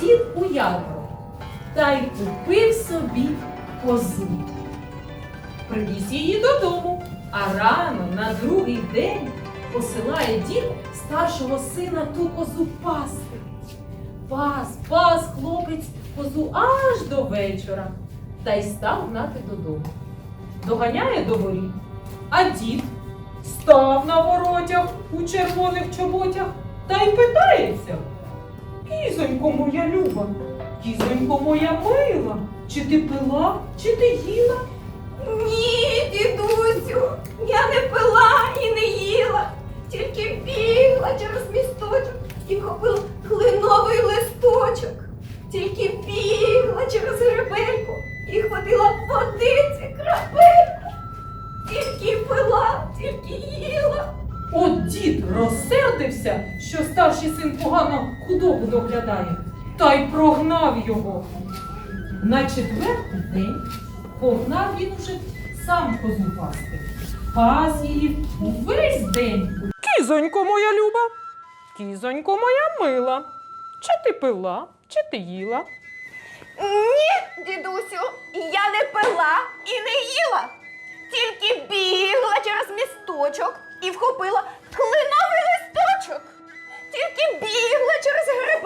дід у ярмарок та й купив собі козу. Привіз її додому, а рано на другий день посилає дід старшого сина ту козу пасти. Пас, пас хлопець козу аж до вечора та й став гнати додому. Доганяє до воріт, а дід став на воротях у червоних чоботях та й питається. Кізонько моя люба, кізонько моя мила, чи ти пила, чи ти їла? Ні, дідусю, я не пила і не їла, тільки бігла через місточок і вхопила кленовий листочок. Тільки бігла через гребельку і хватила водиці крапельку. Тільки пила, тільки їла. От дід розсердився, що старший син погано худобу доглядає, та й прогнав його. На четвертий день погнав він уже сам козу пасти. Пас її увесь день. Кізонько моя люба, кізонько моя мила. Чи ти пила, чи ти їла? Ні, дідусю, я не пила і не їла. Тільки бігла через місточок і вхопила клиновий листочок. Тільки бігла через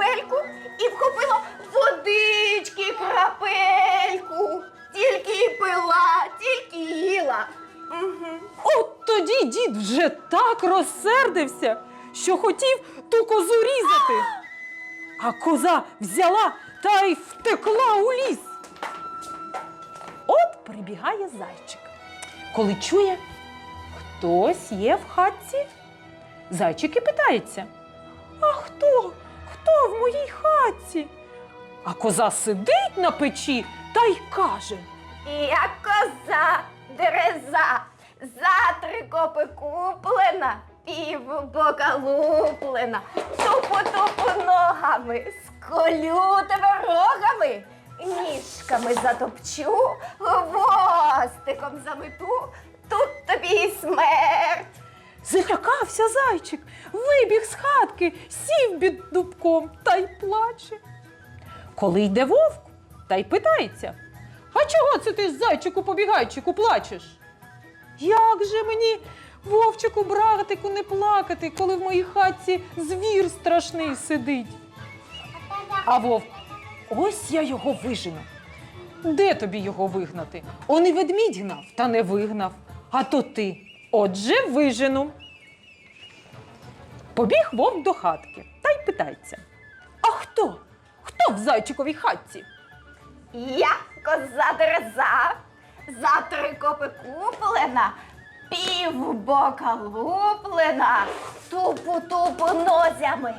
і вхопила водички крапельку. Тільки пила, тільки їла. Угу. От тоді дід вже так розсердився, що хотів ту козу різати. А коза взяла та й втекла у ліс. От прибігає зайчик. Коли чує, хтось є в хатці. Зайчик і питається: А хто? Хто в моїй хатці? А коза сидить на печі та й каже. Я коза, дереза, за три копи куплена, пів бока луплена, тупу-тупу ногами, сколю тебе рогами, ніжками затопчу, хвостиком замету, тут тобі смерть. Злякався зайчик, вибіг з хатки, сів під дубком та й плаче. Коли йде вовк, та й питається: А чого це ти, зайчику побігайчику, плачеш? Як же мені, вовчику, братику, не плакати, коли в моїй хатці звір страшний сидить? А вовк, ось я його вижену. Де тобі його вигнати? Он і ведмідь гнав, та не вигнав. А то ти. Отже, вижену. Побіг вовк до хатки та й питається: А хто? Хто в зайчиковій хатці? Я коза дереза, за три копи куплена, пів бока луплена, тупу-тупу нозями,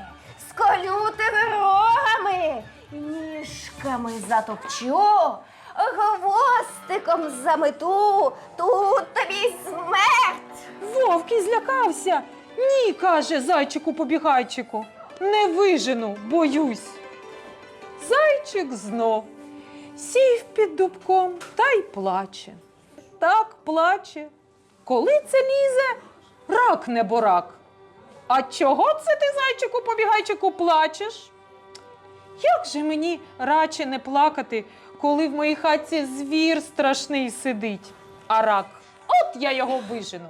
сколю тебе рогами, ніжками затопчу, хвостиком замету, тут тобі смерть. Вовк і злякався. Ні, каже зайчику побігайчику. Не вижену, боюсь. Зайчик знов сів під дубком та й плаче. Так плаче. Коли це лізе, рак не борак. А чого це ти, зайчику побігайчику, плачеш? Як же мені радше не плакати, коли в моїй хатці звір страшний сидить, а рак, от я його вижену.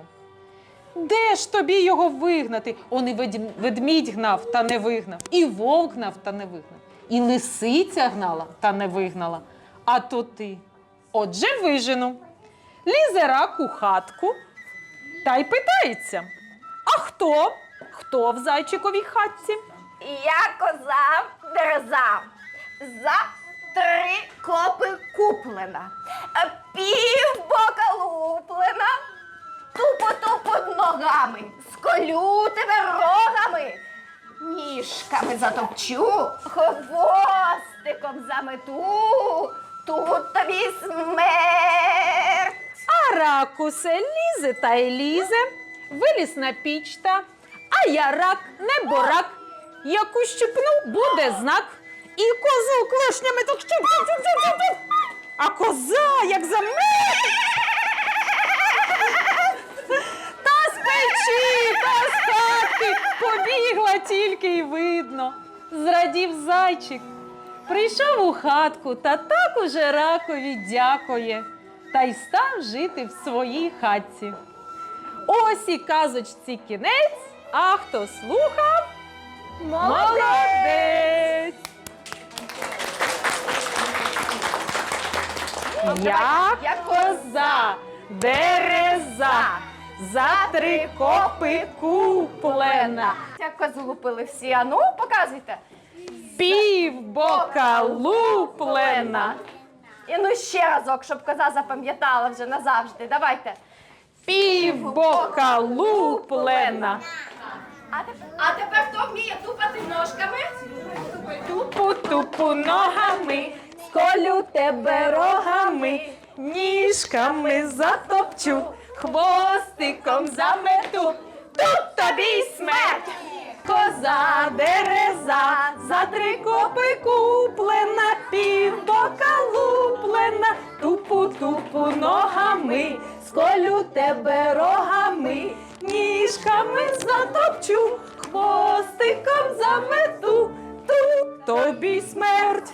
Де ж тобі його вигнати? Он і ведмідь гнав та не вигнав, і вовк гнав та не вигнав, і лисиця гнала та не вигнала. А то ти. Отже, вижену. Лізе рак у хатку та й питається: А хто? Хто в зайчиковій хатці? Я коза дереза. За три копи куплена. Е, Пів луплена. Тупо-тупо ногами. Сколю тебе рогами. Ніжками затопчу, хвостиком замету. Тут тобі смерть. А рак усе лізе та й лізе, виліз на піч та, а я рак, не борак. Як ущипну, буде знак. І козу клешнями так щуп. А коза, як заметить. Тільки й видно. Зрадів зайчик прийшов у хатку та так уже ракові дякує, та й став жити в своїй хатці. Ось і казочці кінець, а хто слухав, молодець! Я Я коза, дереза, за три копи куплена, Як козу лупили всі, а ну показуйте. пів бока луплена, І ну ще разок, щоб коза запам'ятала вже назавжди. Давайте. пів бока луплена, А тепер, а тепер хто вміє тупати ножками? тупу тупу ногами, сколю тебе рогами, ніжками затопчу, хвостиком замету, тут тобі й смерть. Коза дереза, за три копи куплена, пів бока луплена, тупу тупу ногами, сколю тебе рогами, ніжками затопчу, хвостиком замету, тут тобі смерть.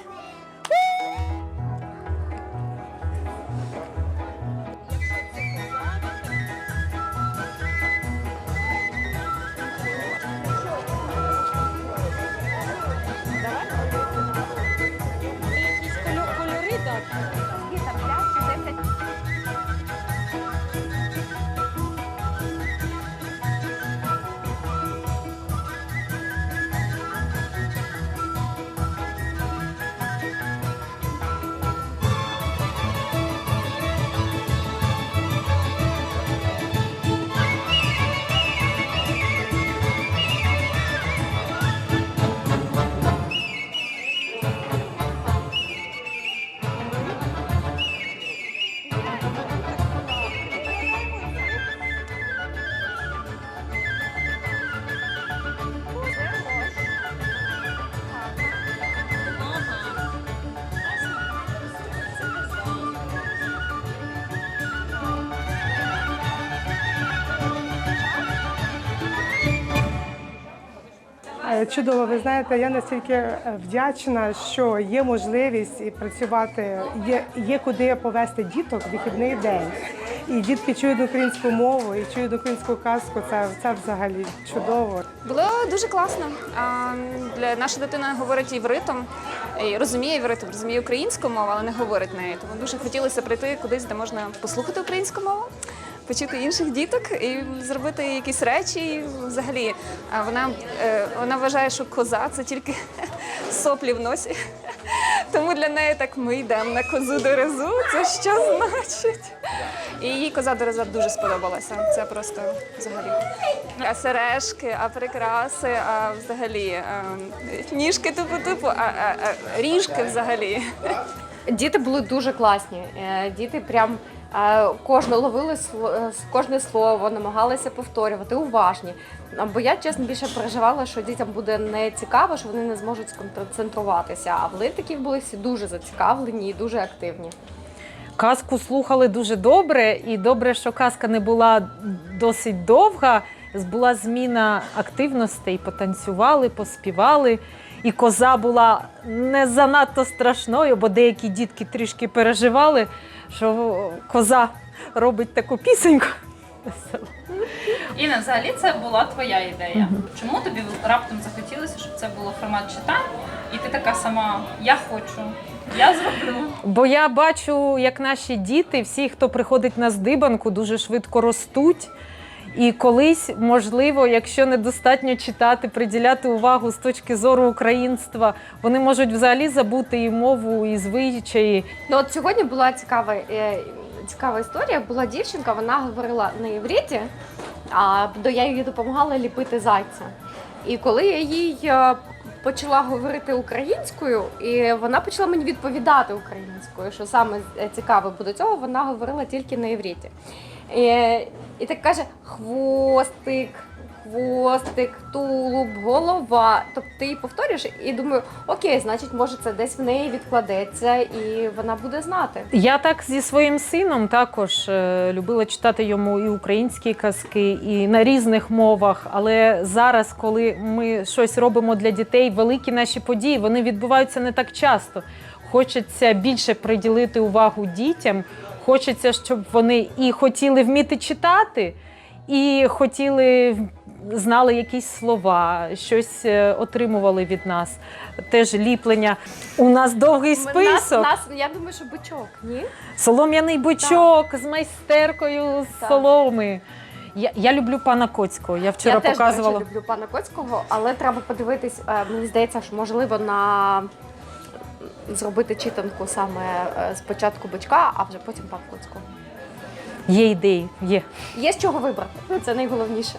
Чудово, ви знаєте, я настільки е, вдячна, що є можливість і працювати, є, є куди повести діток в вихідний день. І дітки чують українську мову і чують українську казку. Це, це взагалі чудово. Було дуже класно. А, Для наша дитина говорить івритом, і розуміє івритом, розуміє українську мову, але не говорить нею. Тому дуже хотілося прийти кудись, де можна послухати українську мову, почути інших діток і зробити якісь речі. І взагалі, а вона, е, вона вважає, що коза це тільки соплі в носі. Тому для неї так ми йдемо на козу дерезу. Це що значить? І їй коза дереза дуже сподобалася. Це просто взагалі. А сережки, а прикраси, а взагалі а, ніжки тупу-тупу, а, а, а ріжки взагалі. Діти були дуже класні. Е, Діти прям кожне ловили е, кожне слово, намагалися повторювати, уважні. Бо я чесно більше переживала, що дітям буде не цікаво, що вони не зможуть сконцентруватися. А вони такі були всі дуже зацікавлені і дуже активні. Казку слухали дуже добре, і добре, що казка не була досить довга. Була зміна активностей, потанцювали, поспівали. І коза була не занадто страшною, бо деякі дітки трішки переживали, що коза робить таку пісеньку. Інна, взагалі це була твоя ідея. Чому тобі раптом захотілося, щоб це було формат читань, і ти така сама Я хочу, я зроблю. Бо я бачу, як наші діти, всі, хто приходить на здибанку, дуже швидко ростуть. І колись, можливо, якщо недостатньо читати, приділяти увагу з точки зору українства, вони можуть взагалі забути і мову, і звичаї. Ну от сьогодні була цікава, е, цікава історія. Була дівчинка, вона говорила на євриті, а до я їй допомагала ліпити зайця. І коли я їй е, почала говорити українською, і вона почала мені відповідати українською, що саме е, цікаве, бо до цього вона говорила тільки на євриті. І, так каже: хвостик, хвостик, тулуб, голова. Тобто ти її повторюєш і думаю, окей, значить, може, це десь в неї відкладеться, і вона буде знати. Я так зі своїм сином також е, любила читати йому і українські казки, і на різних мовах. Але зараз, коли ми щось робимо для дітей, великі наші події вони відбуваються не так часто. Хочеться більше приділити увагу дітям. Хочеться, щоб вони і хотіли вміти читати, і хотіли знали якісь слова, щось е, отримували від нас. Теж ліплення. У нас довгий список. Нас, нас, я думаю, що бичок, ні? Солом'яний бичок з майстеркою з Так. соломи. Я, я люблю пана Коцького. Я вчора я теж, показувала. до речі, люблю пана Коцького, але треба подивитись, е, мені здається, що можливо на зробити читанку саме е, спочатку бичка, а вже потім пан Є ідеї, є. Є з чого вибрати. Це найголовніше.